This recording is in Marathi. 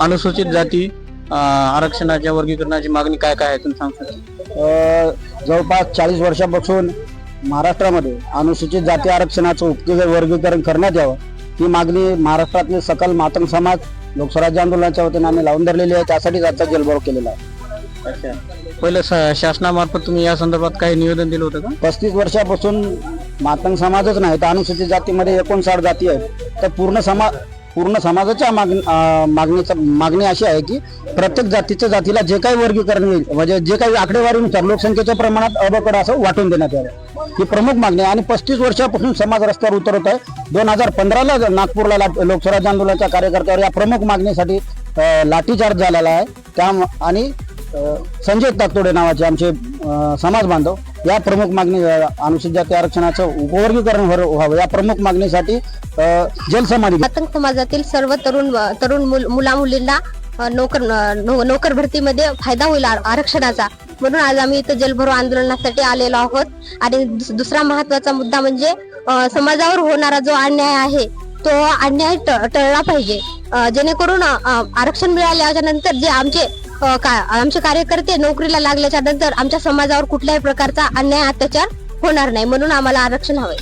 अनुसूचित वर्गीकरण जाती अं, आरक्षणाच्या वर्गीकरणाची मागणी काय काय आहे तुम्ही सांगू शकता? अ, जवळपास चाळीस वर्षापासून महाराष्ट्रामध्ये अनुसूचित जाती आरक्षणाचं उपके वर्गीकरण करण्यात यावं ही मागणी महाराष्ट्रातले सकल मातंग समाज लोकस्वराज्य आंदोलनाच्या वतीने आम्ही लावून धरलेली आहे त्यासाठीच आजचा जलभरो केलेला आहे. अच्छा. पहिलं शासनामार्फत तुम्ही या संदर्भात काही निवेदन दिलं होतं का? पस्तीस वर्षापासून मातंग समाजच नाही तर अनुसूचित जातीमध्ये एकोणसाठ जाती आहेत. तर पूर्ण समाज पूर्ण समाजाच्या माग अं, मागणीचा मागणी अशी आहे की प्रत्येक जातीच्या जातीला जे काही वर्गीकरण होईल म्हणजे जे काही आकडेवारीनुसार लोकसंख्येच्या प्रमाणात अबकड असं वाटून देण्यात यावं. ही प्रमुख मागणी आहे. आणि पस्तीस वर्षापासून समाज रस्त्यावर उतरत आहे. दोन हजार पंधराला नागपूरला ला- लोकस्वराज्य आंदोलनाच्या कार्यकर्त्यावर या प्रमुख मागणीसाठी अं, लाठीचार्ज झालेला आहे. त्या आणि संजय तातोडे नावाचे आमचे समाज बांधव या प्रमुख मागणी अनुसूचित जाती आरक्षणाचं उपवर्गीकरण व्हावं व्हावं. या प्रमुख मागणीसाठी जलसमाधी समाजातील सर्व तरुण तरुण मुला मुलींना नोकर नो- नोकर भरतीमध्ये फायदा होईल आरक्षणाचा. म्हणून आज आम्ही इथं जलभरो आंदोलनासाठी आलेलो आहोत. आणि दुस- दुसरा महत्त्वाचा मुद्दा म्हणजे समाजावर होणारा जो अन्याय आहे तो अन्याय ट- टळला पाहिजे. जेणेकरून आरक्षण मिळाल्याच्या नंतर जे आमचे का- आमचे कार्यकर्ते नोकरीला लागल्याच्या नंतर आमच्या समाजावर कुठल्याही प्रकारचा अन्याय अत्याचार होणार नाही. म्हणून आम्हाला आरक्षण हवंय.